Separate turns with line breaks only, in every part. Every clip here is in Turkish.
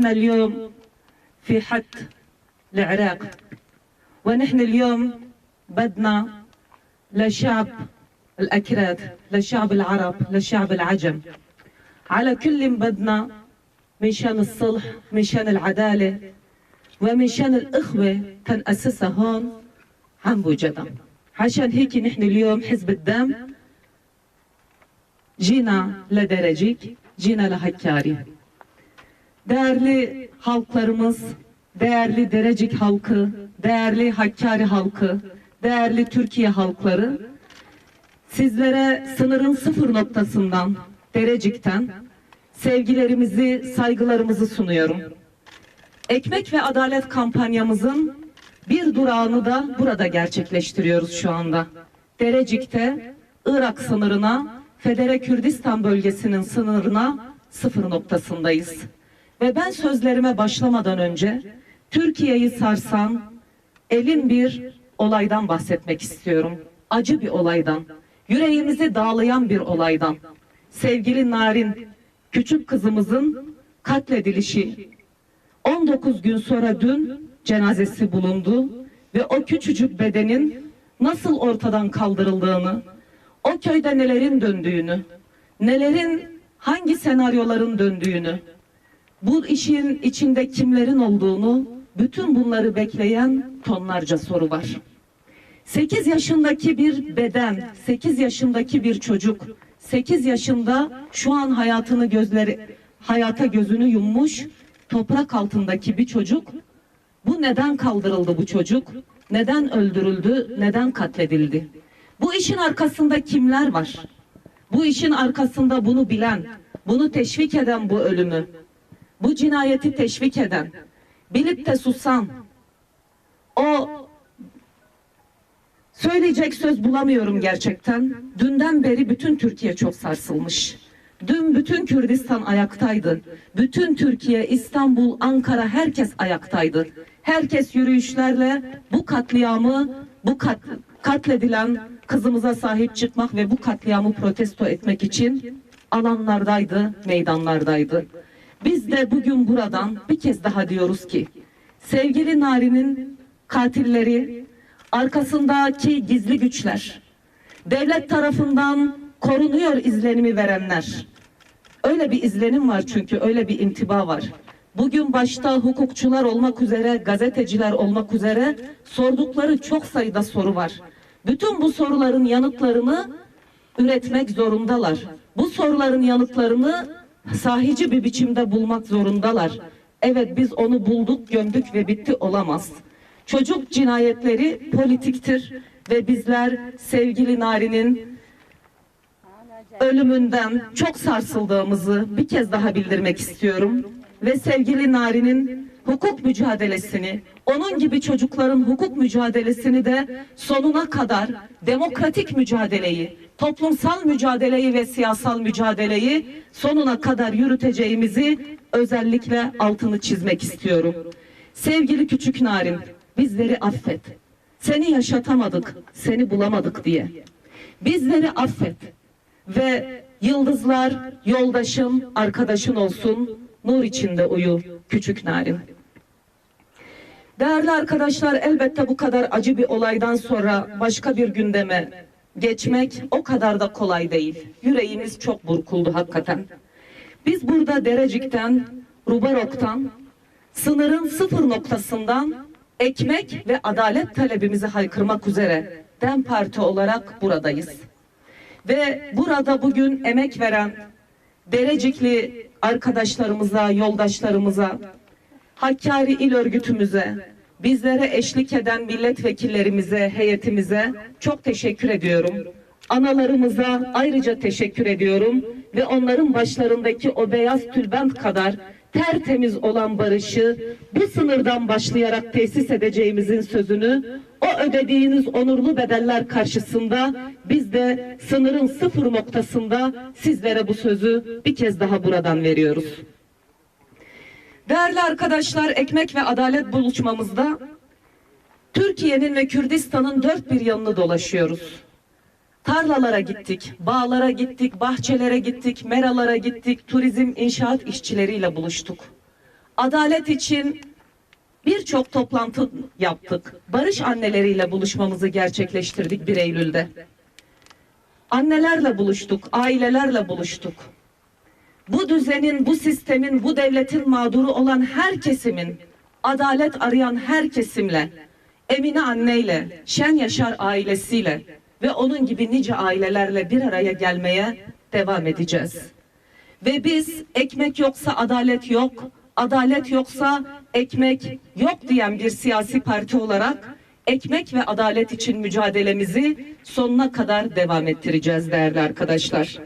نحن اليوم في حد العراق ونحن اليوم بدنا لشعب الأكراد لشعب العرب لشعب العجم. على كل بدنا من شان الصلح من شان العدالة ومن شان الإخوة تنأسسها هون عم بوجدها عشان هيك نحن اليوم حزب الدم جينا لدرجik, جينا لهكاري. Değerli halklarımız, değerli Derecik halkı, değerli Hakkari halkı, değerli Türkiye halkları, sizlere sınırın sıfır noktasından, Derecik'ten sevgilerimizi, saygılarımızı sunuyorum. Ekmek ve Adalet kampanyamızın bir durağını da burada gerçekleştiriyoruz şu anda. Derecik'te Irak sınırına, Federe Kürdistan bölgesinin sınırına sıfır noktasındayız. Ve ben sözlerime başlamadan önce Türkiye'yi sarsan elin bir olaydan bahsetmek istiyorum. Acı bir olaydan, yüreğimizi dağlayan bir olaydan. Sevgili Narin, küçük kızımızın katledilişi 19 gün sonra dün cenazesi bulundu ve o küçücük bedenin nasıl ortadan kaldırıldığını, o köyde nelerin döndüğünü, nelerin hangi senaryoların döndüğünü, bu işin içinde kimlerin olduğunu, bütün bunları bekleyen tonlarca soru var. 8 yaşındaki bir beden, 8 yaşındaki bir çocuk, 8 yaşında şu an hayatını gözleri hayata gözünü yummuş toprak altındaki bir çocuk. Bu neden kaldırıldı bu çocuk? Neden öldürüldü? Neden katledildi? Bu işin arkasında kimler var? Bu işin arkasında bunu bilen, bunu teşvik eden bu ölümü, bu cinayeti teşvik eden, bilip de susan, o söyleyecek söz bulamıyorum gerçekten. Dünden beri bütün Türkiye çok sarsılmış. Dün bütün Kürdistan ayaktaydı. Bütün Türkiye, İstanbul, Ankara herkes ayaktaydı. Herkes yürüyüşlerle bu katliamı, bu kat, katledilen kızımıza sahip çıkmak ve bu katliamı protesto etmek için alanlardaydı, meydanlardaydı. Biz de bugün buradan bir kez daha diyoruz ki sevgili Nari'nin katilleri arkasındaki gizli güçler devlet tarafından korunuyor izlenimi verenler öyle bir izlenim var çünkü öyle bir intiba var. Bugün başta hukukçular olmak üzere, gazeteciler olmak üzere sordukları çok sayıda soru var. Bütün bu soruların yanıtlarını üretmek zorundalar. Bu soruların yanıtlarını sahici bir biçimde bulmak zorundalar. Evet biz onu bulduk, gömdük ve bitti olamaz. Çocuk cinayetleri politiktir ve bizler sevgili Nari'nin ölümünden çok sarsıldığımızı bir kez daha bildirmek istiyorum. Ve sevgili Nari'nin hukuk mücadelesini, onun gibi çocukların hukuk mücadelesini de sonuna kadar demokratik mücadeleyi, toplumsal mücadeleyi ve siyasal mücadeleyi sonuna kadar yürüteceğimizi özellikle altını çizmek istiyorum. Sevgili küçük Narin, bizleri affet. Seni yaşatamadık, seni bulamadık diye. Bizleri affet ve yıldızlar yoldaşın, arkadaşın olsun. Nur içinde uyu küçük Narin. Değerli arkadaşlar elbette bu kadar acı bir olaydan sonra başka bir gündeme geçmek o kadar da kolay değil. Yüreğimiz çok burkuldu hakikaten. Biz burada Derecik'ten, Rubarok'tan, sınırın sıfır noktasından ekmek ve adalet talebimizi haykırmak üzere DEM Parti olarak buradayız. Ve burada bugün emek veren Derecikli arkadaşlarımıza, yoldaşlarımıza, Hakkari İl Örgütümüze, bizlere eşlik eden milletvekillerimize, heyetimize çok teşekkür ediyorum. Analarımıza ayrıca teşekkür ediyorum ve onların başlarındaki o beyaz tülbent kadar tertemiz olan barışı bu sınırdan başlayarak tesis edeceğimizin sözünü o ödediğiniz onurlu bedeller karşısında biz de sınırın sıfır noktasında sizlere bu sözü bir kez daha buradan veriyoruz. Değerli arkadaşlar, ekmek ve adalet buluşmamızda Türkiye'nin ve Kürdistan'ın dört bir yanını dolaşıyoruz. Tarlalara gittik, bağlara gittik, bahçelere gittik, meralara gittik, turizm, inşaat işçileriyle buluştuk. adalet için birçok toplantı yaptık. Barış anneleriyle buluşmamızı gerçekleştirdik 1 Eylül'de. Annelerle buluştuk, ailelerle buluştuk. Bu düzenin, bu sistemin, bu devletin mağduru olan her kesimin, adalet arayan her kesimle, Emine anneyle, Şen Yaşar ailesiyle ve onun gibi nice ailelerle bir araya gelmeye devam edeceğiz. Ve biz ekmek yoksa adalet yok, adalet yoksa ekmek yok diyen bir siyasi parti olarak ekmek ve adalet için mücadelemizi sonuna kadar devam ettireceğiz değerli arkadaşlar.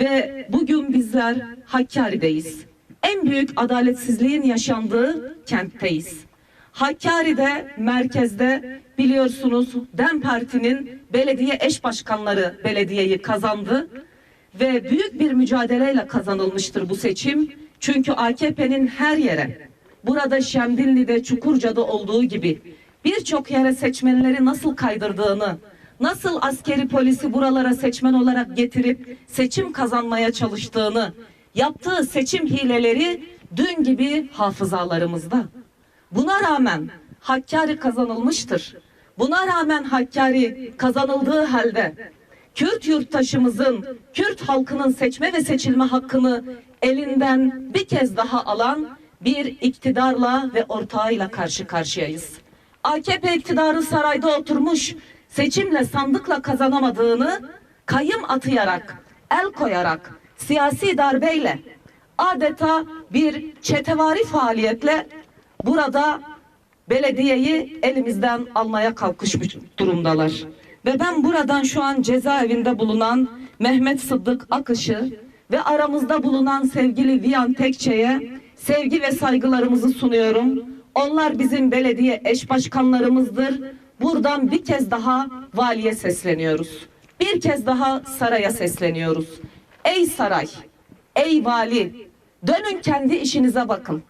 Ve bugün bizler Hakkari'deyiz. En büyük adaletsizliğin yaşandığı kentteyiz. Hakkari'de, merkezde biliyorsunuz DEM Parti'nin belediye eş başkanları belediyeyi kazandı ve büyük bir mücadeleyle kazanılmıştır bu seçim. Çünkü AKP'nin her yere, burada Şemdinli'de, Çukurca'da olduğu gibi birçok yere seçmenleri nasıl kaydırdığını, nasıl askeri polisi buralara seçmen olarak getirip seçim kazanmaya çalıştığını, yaptığı seçim hileleri dün gibi hafızalarımızda. Buna rağmen Hakkari kazanılmıştır. Buna rağmen Hakkari kazanıldığı halde Kürt yurttaşımızın, Kürt halkının seçme ve seçilme hakkını elinden bir kez daha alan bir iktidarla ve ortağıyla karşı karşıyayız. AKP iktidarı sarayda oturmuş, seçimle sandıkla kazanamadığını kayım atayarak, el koyarak, siyasi darbeyle, adeta bir çetevari faaliyetle burada belediyeyi elimizden almaya kalkışmış durumdalar. Ve ben buradan şu an cezaevinde bulunan Mehmet Sıddık Akış'ı ve aramızda bulunan sevgili Viyan Tekçe'ye sevgi ve saygılarımızı sunuyorum. Onlar bizim belediye eş başkanlarımızdır. Buradan bir kez daha valiye sesleniyoruz. Bir kez daha saraya sesleniyoruz. Ey saray, ey vali, dönün kendi işinize bakın.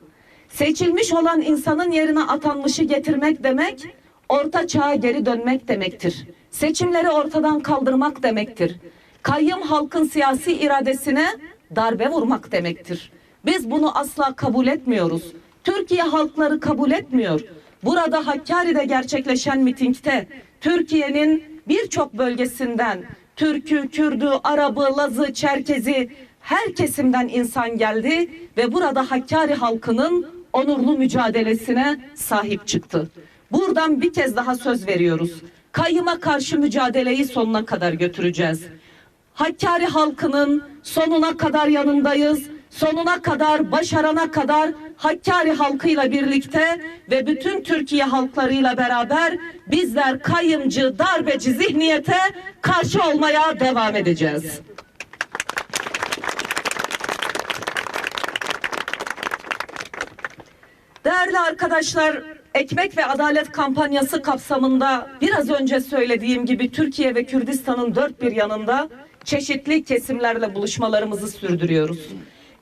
Seçilmiş olan insanın yerine atanmışı getirmek demek, orta çağa geri dönmek demektir. Seçimleri ortadan kaldırmak demektir. Kayyım halkın siyasi iradesine darbe vurmak demektir. Biz bunu asla kabul etmiyoruz. Türkiye halkları kabul etmiyor. Burada Hakkari'de gerçekleşen mitingde Türkiye'nin birçok bölgesinden Türk'ü, Kürd'ü, Arabı, Laz'ı, Çerkez'i her kesimden insan geldi ve burada Hakkari halkının onurlu mücadelesine sahip çıktı. Buradan bir kez daha söz veriyoruz. Kayyıma karşı mücadeleyi sonuna kadar götüreceğiz. Hakkari halkının sonuna kadar yanındayız. Sonuna kadar, başarana kadar Hakkari halkıyla birlikte ve bütün Türkiye halklarıyla beraber bizler kayımcı, darbeci zihniyete karşı olmaya devam edeceğiz. Değerli arkadaşlar, Ekmek ve Adalet kampanyası kapsamında biraz önce söylediğim gibi Türkiye ve Kürdistan'ın dört bir yanında çeşitli kesimlerle buluşmalarımızı sürdürüyoruz.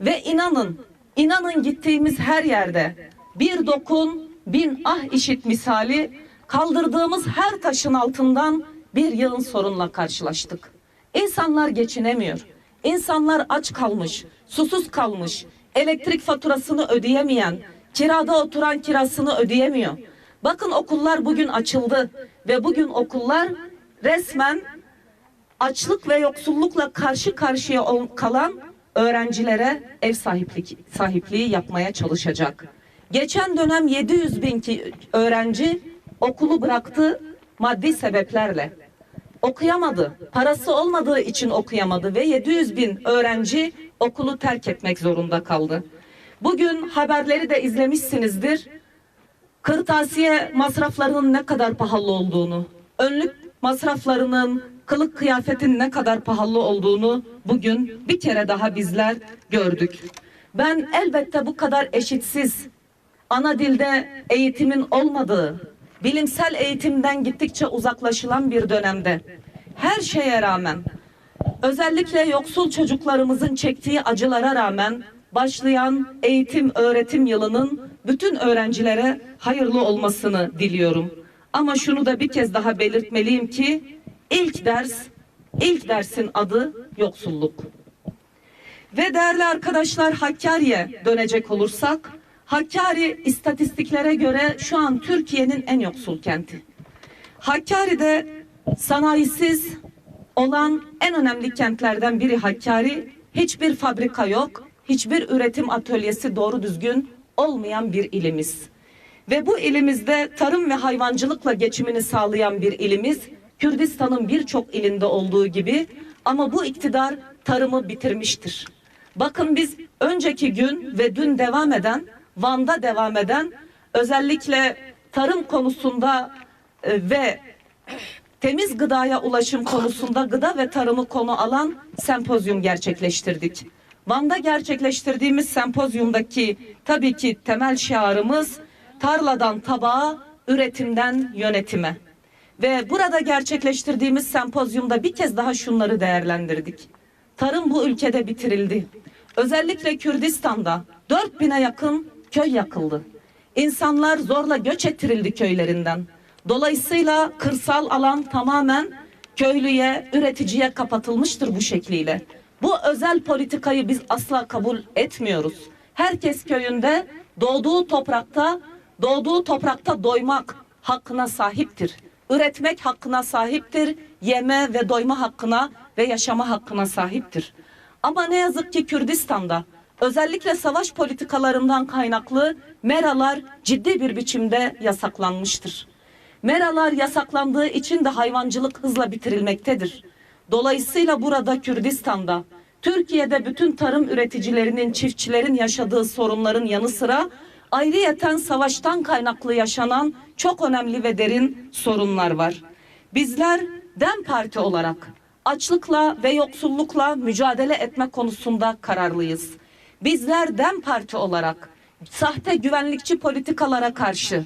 Ve inanın, inanın gittiğimiz her yerde bir dokun, bin ah işit misali kaldırdığımız her taşın altından bir yığın sorunla karşılaştık. İnsanlar geçinemiyor. İnsanlar aç kalmış, susuz kalmış, elektrik faturasını ödeyemeyen, kirada oturan kirasını ödeyemiyor. Bakın okullar bugün açıldı ve bugün okullar resmen açlık ve yoksullukla karşı karşıya kalan öğrencilere ev sahiplik, sahipliği yapmaya çalışacak. Geçen dönem 700 bin öğrenci okulu bıraktı maddi sebeplerle. Okuyamadı. Parası olmadığı için okuyamadı ve 700 bin öğrenci okulu terk etmek zorunda kaldı. Bugün haberleri de izlemişsinizdir. Kırtasiye masraflarının ne kadar pahalı olduğunu, önlük masraflarının, kılık kıyafetin ne kadar pahalı olduğunu bugün bir kere daha bizler gördük. Ben elbette bu kadar eşitsiz, ana dilde eğitimin olmadığı, bilimsel eğitimden gittikçe uzaklaşılan bir dönemde her şeye rağmen özellikle yoksul çocuklarımızın çektiği acılara rağmen başlayan eğitim öğretim yılının bütün öğrencilere hayırlı olmasını diliyorum. Ama şunu da bir kez daha belirtmeliyim ki ilk ders, ilk dersin adı yoksulluk. Ve değerli arkadaşlar Hakkari'ye dönecek olursak Hakkari istatistiklere göre şu an Türkiye'nin en yoksul kenti. Hakkari'de sanayisiz olan en önemli kentlerden biri Hakkari. Hiçbir fabrika yok, hiçbir üretim atölyesi doğru düzgün olmayan bir ilimiz. Ve bu ilimizde tarım ve hayvancılıkla geçimini sağlayan bir ilimiz. Kürdistan'ın birçok ilinde olduğu gibi ama bu iktidar tarımı bitirmiştir. Bakın biz önceki gün ve dün devam eden, Van'da devam eden özellikle tarım konusunda e, ve temiz gıdaya ulaşım konusunda gıda ve tarımı konu alan sempozyum gerçekleştirdik. Van'da gerçekleştirdiğimiz sempozyumdaki tabii ki temel şiarımız tarladan tabağa, üretimden yönetime. Ve burada gerçekleştirdiğimiz sempozyumda bir kez daha şunları değerlendirdik. Tarım bu ülkede bitirildi. Özellikle Kürdistan'da 4000'e yakın köy yakıldı. İnsanlar zorla göç ettirildi köylerinden. Dolayısıyla kırsal alan tamamen köylüye, üreticiye kapatılmıştır bu şekliyle. Bu özel politikayı biz asla kabul etmiyoruz. Herkes köyünde doğduğu toprakta, doğduğu toprakta doymak hakkına sahiptir. Üretmek hakkına sahiptir. Yeme ve doyma hakkına ve yaşama hakkına sahiptir. Ama ne yazık ki Kürdistan'da özellikle savaş politikalarından kaynaklı meralar ciddi bir biçimde yasaklanmıştır. Meralar yasaklandığı için de hayvancılık hızla bitirilmektedir. Dolayısıyla burada Kürdistan'da, Türkiye'de bütün tarım üreticilerinin, çiftçilerin yaşadığı sorunların yanı sıra ayrıyeten savaştan kaynaklı yaşanan çok önemli ve derin sorunlar var. Bizler DEM Parti olarak açlıkla ve yoksullukla mücadele etme konusunda kararlıyız. Bizler DEM Parti olarak sahte güvenlikçi politikalara karşı,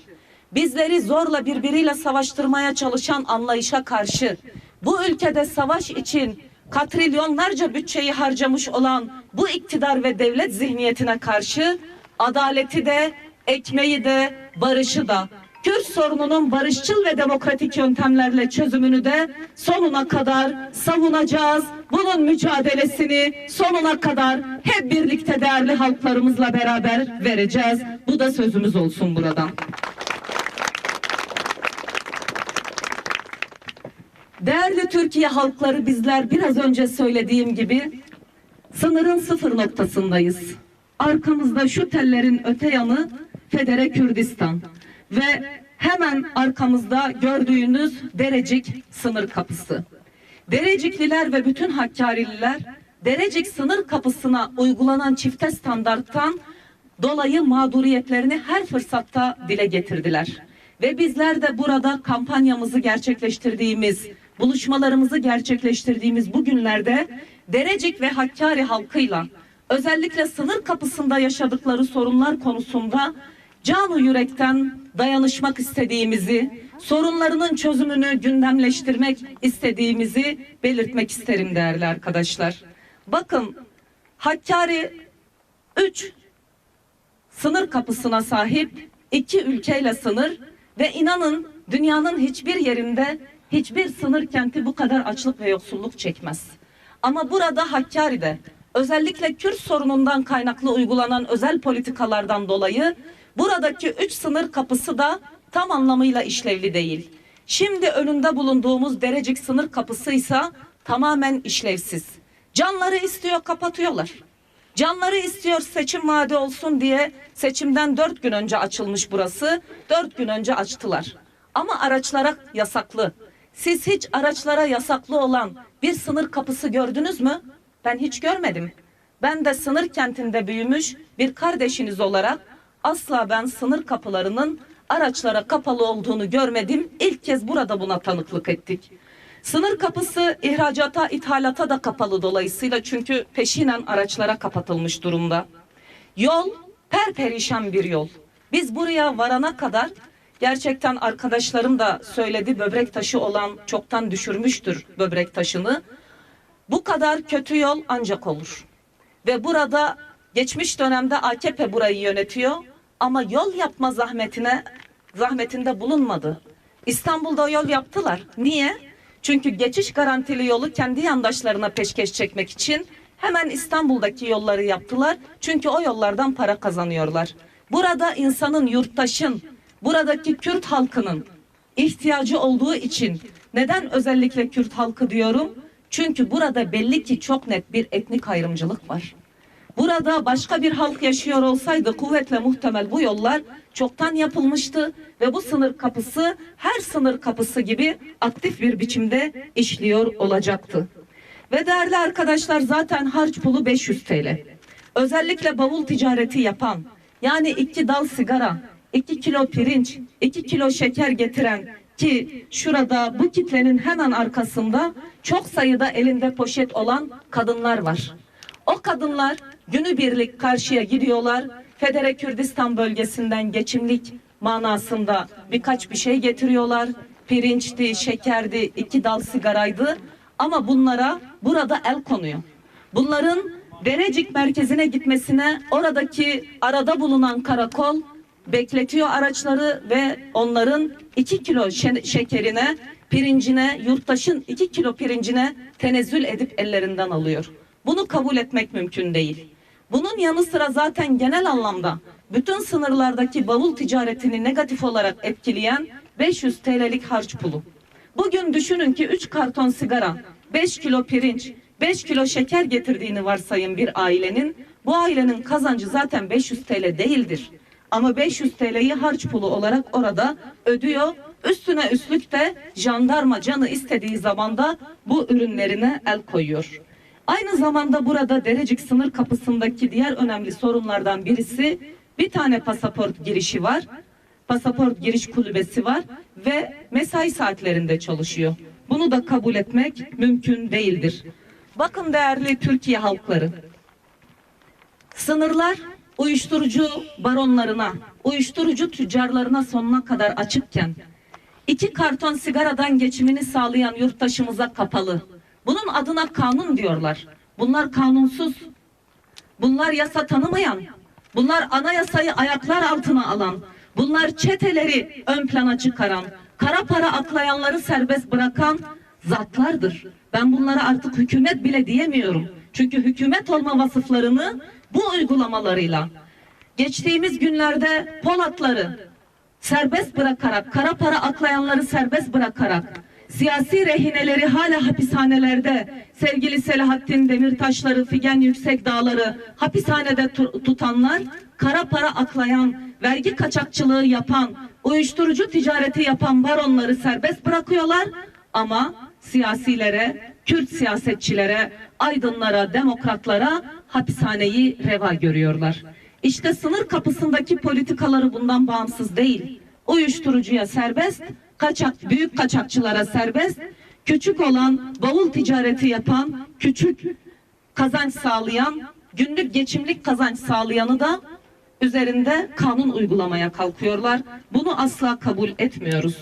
bizleri zorla birbiriyle savaştırmaya çalışan anlayışa karşı, bu ülkede savaş için katrilyonlarca bütçeyi harcamış olan bu iktidar ve devlet zihniyetine karşı adaleti de, ekmeği de, barışı da, Kürt sorununun barışçıl ve demokratik yöntemlerle çözümünü de sonuna kadar savunacağız. Bunun mücadelesini sonuna kadar hep birlikte değerli halklarımızla beraber vereceğiz. Bu da sözümüz olsun buradan. Değerli Türkiye halkları bizler biraz önce söylediğim gibi sınırın sıfır noktasındayız. Arkamızda şu tellerin öte yanı Federe Kürdistan ve hemen arkamızda gördüğünüz Derecik sınır kapısı. Derecikliler ve bütün Hakkari'liler Derecik sınır kapısına uygulanan çifte standarttan dolayı mağduriyetlerini her fırsatta dile getirdiler. Ve bizler de burada kampanyamızı gerçekleştirdiğimiz, buluşmalarımızı gerçekleştirdiğimiz bu günlerde Derecik ve Hakkari halkıyla özellikle sınır kapısında yaşadıkları sorunlar konusunda canı yürekten dayanışmak istediğimizi, sorunlarının çözümünü gündemleştirmek istediğimizi belirtmek isterim değerli arkadaşlar. Bakın Hakkari 3 sınır kapısına sahip iki ülkeyle sınır ve inanın dünyanın hiçbir yerinde hiçbir sınır kenti bu kadar açlık ve yoksulluk çekmez. Ama burada Hakkari'de özellikle Kürt sorunundan kaynaklı uygulanan özel politikalardan dolayı buradaki üç sınır kapısı da tam anlamıyla işlevli değil. Şimdi önünde bulunduğumuz Derecik sınır kapısı ise tamamen işlevsiz. Canları istiyor kapatıyorlar. Canları istiyor seçim vaadi olsun diye seçimden dört gün önce açılmış burası. Dört gün önce açtılar. Ama araçlara yasaklı. Siz hiç araçlara yasaklı olan bir sınır kapısı gördünüz mü? Ben hiç görmedim. Ben de sınır kentinde büyümüş bir kardeşiniz olarak asla ben sınır kapılarının araçlara kapalı olduğunu görmedim. İlk kez burada buna tanıklık ettik. Sınır kapısı ihracata, ithalata da kapalı dolayısıyla çünkü peşinen araçlara kapatılmış durumda. Yol perperişan bir yol. Biz buraya varana kadar gerçekten arkadaşlarım da söyledi böbrek taşı olan çoktan düşürmüştür böbrek taşını. Bu kadar kötü yol ancak olur. Ve burada geçmiş dönemde AKP burayı yönetiyor ama yol yapma zahmetine zahmetinde bulunmadı. İstanbul'da yol yaptılar. Niye? Çünkü geçiş garantili yolu kendi yandaşlarına peşkeş çekmek için hemen İstanbul'daki yolları yaptılar. Çünkü o yollardan para kazanıyorlar. Burada insanın, yurttaşın, buradaki Kürt halkının ihtiyacı olduğu için neden özellikle Kürt halkı diyorum? Çünkü burada belli ki çok net bir etnik ayrımcılık var. Burada başka bir halk yaşıyor olsaydı kuvvetle muhtemel bu yollar çoktan yapılmıştı ve bu sınır kapısı her sınır kapısı gibi aktif bir biçimde işliyor olacaktı. Ve değerli arkadaşlar zaten harç pulu 500 TL. Özellikle bavul ticareti yapan yani iki dal sigara, iki kilo pirinç, iki kilo şeker getiren ki şurada bu kitlenin hemen arkasında çok sayıda elinde poşet olan kadınlar var. O kadınlar günübirlik karşıya gidiyorlar. Federe Kürdistan bölgesinden geçimlik manasında birkaç bir şey getiriyorlar. Pirinçti, şekerdi, iki dal sigaraydı. Ama bunlara burada el konuyor. Bunların Derecik merkezine gitmesine oradaki arada bulunan karakol bekletiyor araçları ve onların 2 kilo şe- şekerine, pirincine, yurttaşın 2 kilo pirincine tenezzül edip ellerinden alıyor. Bunu kabul etmek mümkün değil. Bunun yanı sıra zaten genel anlamda bütün sınırlardaki bavul ticaretini negatif olarak etkileyen 500 TL'lik harç pulu. Bugün düşünün ki 3 karton sigara, 5 kilo pirinç, 5 kilo şeker getirdiğini varsayın bir ailenin. Bu ailenin kazancı zaten 500 TL değildir. Ama 500 TL'yi harç pulu olarak orada ödüyor. Üstüne üstlük de jandarma canı istediği zamanda bu ürünlerine el koyuyor. Aynı zamanda burada Derecik sınır kapısındaki diğer önemli sorunlardan birisi bir tane pasaport girişi var. Pasaport giriş kulübesi var ve mesai saatlerinde çalışıyor. Bunu da kabul etmek mümkün değildir. Bakın değerli Türkiye halkları. Sınırlar uyuşturucu baronlarına, uyuşturucu tüccarlarına sonuna kadar açıkken iki karton sigaradan geçimini sağlayan yurttaşımıza kapalı. Bunun adına kanun diyorlar. Bunlar kanunsuz. Bunlar yasa tanımayan. Bunlar anayasayı ayaklar altına alan. Bunlar çeteleri ön plana çıkaran, kara para aklayanları serbest bırakan zatlardır. Ben bunlara artık hükümet bile diyemiyorum. Çünkü hükümet olma vasıflarını bu uygulamalarıyla geçtiğimiz günlerde Polatları serbest bırakarak, kara para aklayanları serbest bırakarak, siyasi rehineleri hala hapishanelerde, sevgili Selahattin Demirtaşları, Figen Yüksek Dağları hapishanede tu- tutanlar, kara para aklayan, vergi kaçakçılığı yapan, uyuşturucu ticareti yapan baronları serbest bırakıyorlar. Ama siyasilere, Kürt siyasetçilere, aydınlara, demokratlara hapishaneyi reva görüyorlar. İşte sınır kapısındaki politikaları bundan bağımsız değil. Uyuşturucuya serbest, kaçak büyük kaçakçılara serbest, küçük olan bavul ticareti yapan, küçük kazanç sağlayan, günlük geçimlik kazanç sağlayanı da üzerinde kanun uygulamaya kalkıyorlar. Bunu asla kabul etmiyoruz.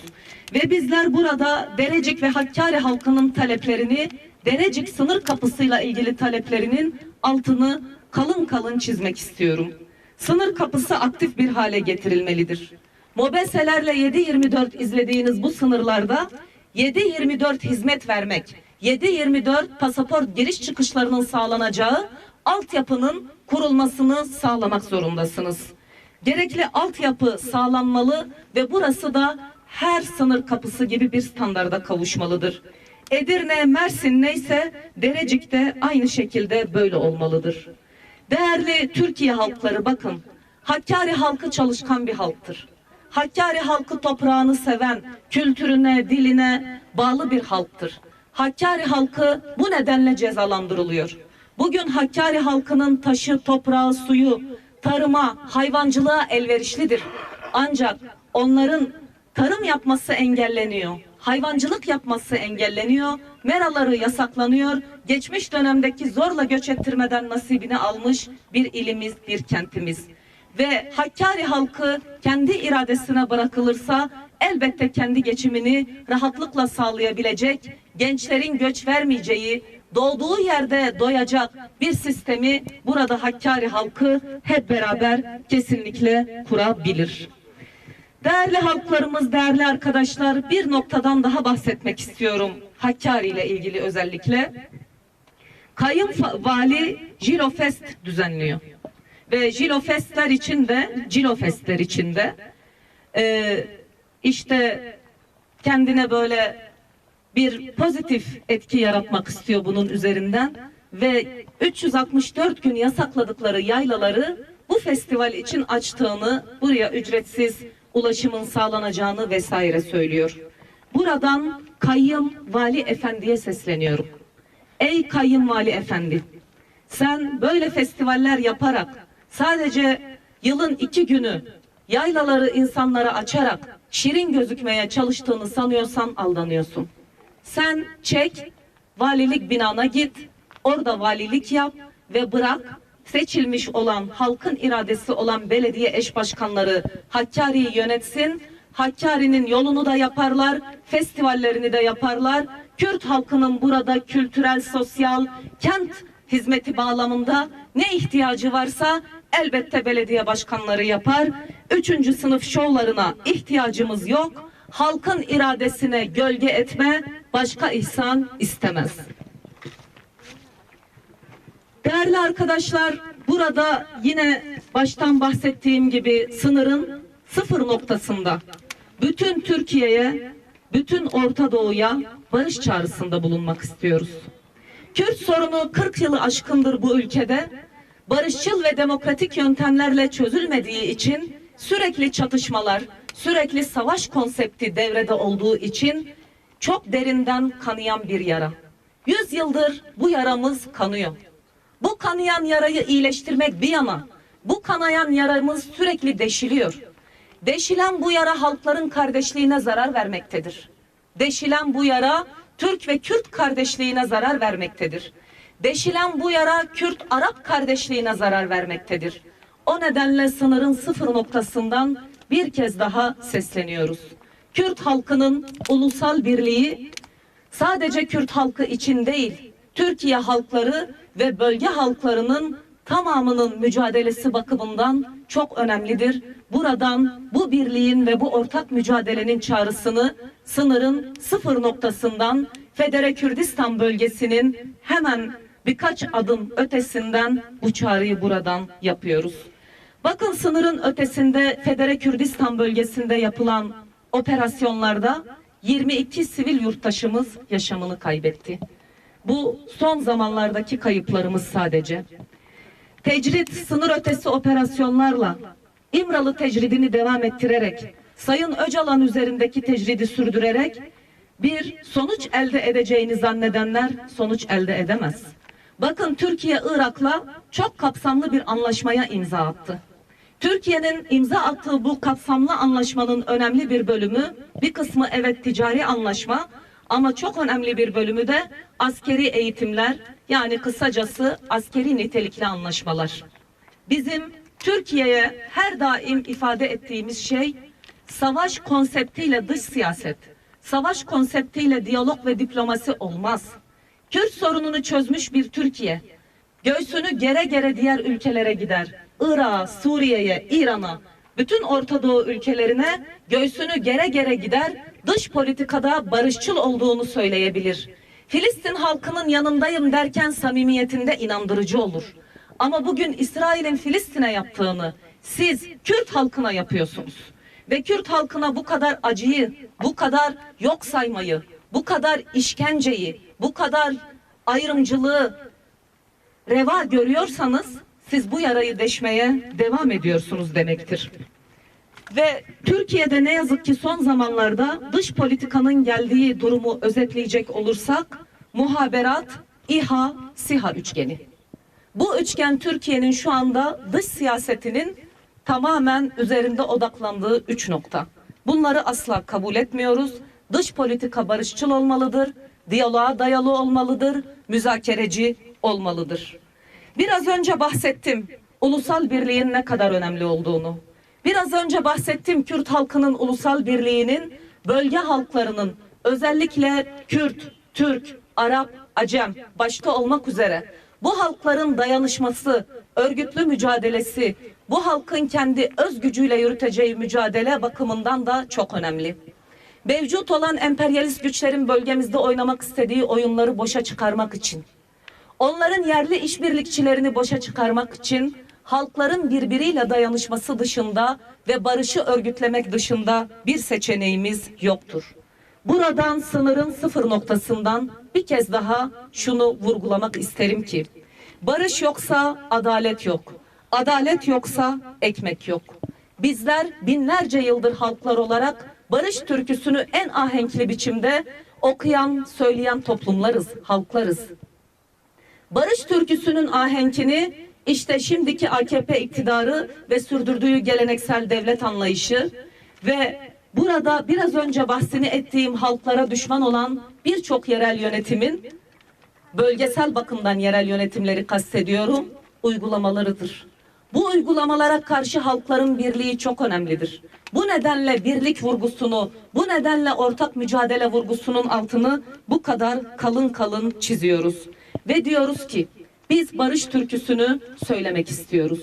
Ve bizler burada Derecik ve Hakkari halkının taleplerini, Derecik sınır kapısıyla ilgili taleplerinin altını kalın kalın çizmek istiyorum. Sınır kapısı aktif bir hale getirilmelidir. Mobeselerle 7-24 izlediğiniz bu sınırlarda 7-24 hizmet vermek, 7-24 pasaport giriş çıkışlarının sağlanacağı altyapının kurulmasını sağlamak zorundasınız. Gerekli altyapı sağlanmalı ve burası da her sınır kapısı gibi bir standarda kavuşmalıdır. Edirne, Mersin neyse Derecik de aynı şekilde böyle olmalıdır. Değerli Türkiye halkları bakın, Hakkari halkı çalışkan bir halktır. Hakkari halkı toprağını seven, kültürüne, diline bağlı bir halktır. Hakkari halkı bu nedenle cezalandırılıyor. Bugün Hakkari halkının taşı, toprağı, suyu, tarıma, hayvancılığa elverişlidir. Ancak onların tarım yapması engelleniyor. Hayvancılık yapması engelleniyor. Meraları yasaklanıyor. Geçmiş dönemdeki zorla göç ettirmeden nasibini almış bir ilimiz, bir kentimiz. Ve Hakkari halkı kendi iradesine bırakılırsa elbette kendi geçimini rahatlıkla sağlayabilecek, gençlerin göç vermeyeceği, doğduğu yerde doyacak bir sistemi burada Hakkari halkı hep beraber kesinlikle kurabilir. Değerli halklarımız, değerli arkadaşlar bir noktadan daha bahsetmek istiyorum Hakkari ile ilgili özellikle. Kayın vali Jirofest düzenliyor. ve Jilofestler için de Cilofestler için de e, işte kendine böyle bir pozitif etki yaratmak istiyor bunun üzerinden ve 364 gün yasakladıkları yaylaları bu festival için açtığını, buraya ücretsiz ulaşımın sağlanacağını vesaire söylüyor. Buradan Kayyım Vali Efendi'ye sesleniyorum. Ey Kayyım Vali Efendi, sen böyle festivaller yaparak sadece yılın iki günü yaylaları insanlara açarak şirin gözükmeye çalıştığını sanıyorsan aldanıyorsun. Sen çek, valilik binana git, orada valilik yap ve bırak seçilmiş olan halkın iradesi olan belediye eş başkanları Hakkari'yi yönetsin. Hakkari'nin yolunu da yaparlar, festivallerini de yaparlar. Kürt halkının burada kültürel, sosyal, kent hizmeti bağlamında ne ihtiyacı varsa elbette belediye başkanları yapar. Üçüncü sınıf şovlarına ihtiyacımız yok. Halkın iradesine gölge etme, başka ihsan istemez. Değerli arkadaşlar, burada yine baştan bahsettiğim gibi sınırın sıfır noktasında bütün Türkiye'ye, bütün Orta Doğu'ya barış çağrısında bulunmak istiyoruz. Kürt sorunu 40 yılı aşkındır bu ülkede. Barışçıl ve demokratik yöntemlerle çözülmediği için sürekli çatışmalar, sürekli savaş konsepti devrede olduğu için çok derinden kanayan bir yara. Yüz yıldır bu yaramız kanıyor. Bu kanayan yarayı iyileştirmek bir yana, bu kanayan yaramız sürekli deşiliyor. Deşilen bu yara halkların kardeşliğine zarar vermektedir. Deşilen bu yara Türk ve Kürt kardeşliğine zarar vermektedir. Deşilen bu yara Kürt-Arap kardeşliğine zarar vermektedir. O nedenle sınırın sıfır noktasından bir kez daha sesleniyoruz. Kürt halkının ulusal birliği sadece Kürt halkı için değil, Türkiye halkları ve bölge halklarının tamamının mücadelesi bakımından çok önemlidir. Buradan bu birliğin ve bu ortak mücadelenin çağrısını sınırın sıfır noktasından Federe Kürdistan bölgesinin hemen birkaç adım ötesinden bu çağrıyı buradan yapıyoruz. Bakın sınırın ötesinde Federe Kürdistan bölgesinde yapılan operasyonlarda 22 sivil yurttaşımız yaşamını kaybetti. Bu son zamanlardaki kayıplarımız sadece. Tecrit sınır ötesi operasyonlarla İmralı tecridini devam ettirerek Sayın Öcalan üzerindeki tecridi sürdürerek bir sonuç elde edeceğini zannedenler sonuç elde edemez. Bakın Türkiye Irak'la çok kapsamlı bir anlaşmaya imza attı. Türkiye'nin imza attığı bu kapsamlı anlaşmanın önemli bir bölümü, bir kısmı evet ticari anlaşma ama çok önemli bir bölümü de askeri eğitimler yani kısacası askeri nitelikli anlaşmalar. Bizim Türkiye'ye her daim ifade ettiğimiz şey savaş konseptiyle dış siyaset, savaş konseptiyle diyalog ve diplomasi olmaz. Kürt sorununu çözmüş bir Türkiye, göğsünü gere gere diğer ülkelere gider. Irak'a, Suriye'ye, İran'a, bütün Orta Doğu ülkelerine göğsünü gere gere gider, dış politikada barışçıl olduğunu söyleyebilir. Filistin halkının yanındayım derken samimiyetinde inandırıcı olur. Ama bugün İsrail'in Filistin'e yaptığını siz Kürt halkına yapıyorsunuz. Ve Kürt halkına bu kadar acıyı, bu kadar yok saymayı, bu kadar işkenceyi, bu kadar ayrımcılığı reva görüyorsanız siz bu yarayı deşmeye devam ediyorsunuz demektir. Ve Türkiye'de ne yazık ki son zamanlarda dış politikanın geldiği durumu özetleyecek olursak muhaberat, İHA, SİHA üçgeni. Bu üçgen Türkiye'nin şu anda dış siyasetinin tamamen üzerinde odaklandığı üç nokta. Bunları asla kabul etmiyoruz. Dış politika barışçıl olmalıdır, diyaloğa dayalı olmalıdır, müzakereci olmalıdır. Biraz önce bahsettim ulusal birliğin ne kadar önemli olduğunu. Biraz önce bahsettim Kürt halkının ulusal birliğinin bölge halklarının özellikle Kürt, Türk, Arap, Acem başta olmak üzere bu halkların dayanışması, örgütlü mücadelesi, bu halkın kendi öz gücüyle yürüteceği mücadele bakımından da çok önemli. Mevcut olan emperyalist güçlerin bölgemizde oynamak istediği oyunları boşa çıkarmak için, onların yerli işbirlikçilerini boşa çıkarmak için halkların birbiriyle dayanışması dışında ve barışı örgütlemek dışında bir seçeneğimiz yoktur. Buradan sınırın sıfır noktasından bir kez daha şunu vurgulamak isterim ki barış yoksa adalet yok. Adalet yoksa ekmek yok. Bizler binlerce yıldır halklar olarak barış türküsünü en ahenkli biçimde okuyan, söyleyen toplumlarız, halklarız. Barış türküsünün ahenkini işte şimdiki AKP iktidarı ve sürdürdüğü geleneksel devlet anlayışı ve burada biraz önce bahsini ettiğim halklara düşman olan birçok yerel yönetimin bölgesel bakımdan yerel yönetimleri kastediyorum uygulamalarıdır. Bu uygulamalara karşı halkların birliği çok önemlidir. Bu nedenle birlik vurgusunu, bu nedenle ortak mücadele vurgusunun altını bu kadar kalın kalın çiziyoruz. Ve diyoruz ki biz barış türküsünü söylemek istiyoruz.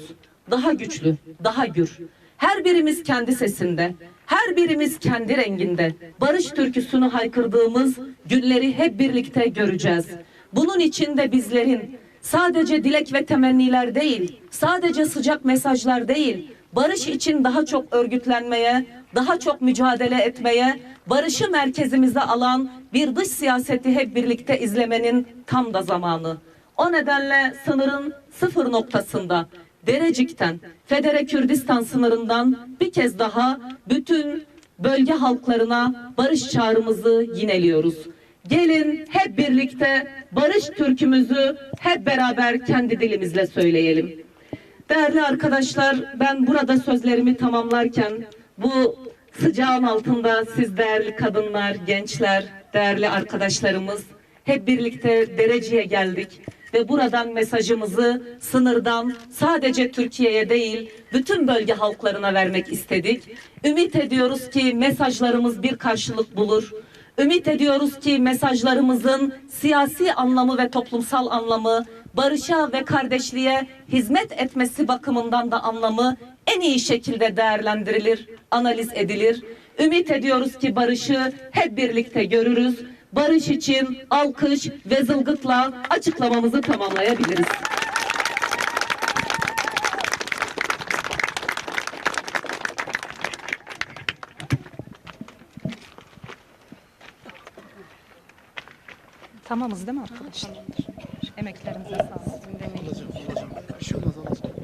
Daha güçlü, daha gür. Her birimiz kendi sesinde, her birimiz kendi renginde barış türküsünü haykırdığımız günleri hep birlikte göreceğiz. Bunun için de bizlerin sadece dilek ve temenniler değil, sadece sıcak mesajlar değil, barış için daha çok örgütlenmeye, daha çok mücadele etmeye, barışı merkezimize alan bir dış siyaseti hep birlikte izlemenin tam da zamanı. O nedenle sınırın sıfır noktasında Derecik'ten, Federe Kürdistan sınırından bir kez daha bütün bölge halklarına barış çağrımızı yineliyoruz. Gelin hep birlikte barış türkümüzü hep beraber kendi dilimizle söyleyelim. Değerli arkadaşlar, ben burada sözlerimi tamamlarken bu sıcağın altında siz değerli kadınlar, gençler, değerli arkadaşlarımız hep birlikte dereceye geldik ve buradan mesajımızı sınırdan sadece Türkiye'ye değil bütün bölge halklarına vermek istedik. Ümit ediyoruz ki mesajlarımız bir karşılık bulur. Ümit ediyoruz ki mesajlarımızın siyasi anlamı ve toplumsal anlamı, barışa ve kardeşliğe hizmet etmesi bakımından da anlamı en iyi şekilde değerlendirilir, analiz edilir. Ümit ediyoruz ki barışı hep birlikte görürüz. Barış için alkış ve zılgıtla açıklamamızı tamamlayabiliriz.
Tamamız değil mi arkadaşlar? Emeklerinize sağlık.
Alacağım, alacağım. Bir şey olmaz, alacağım.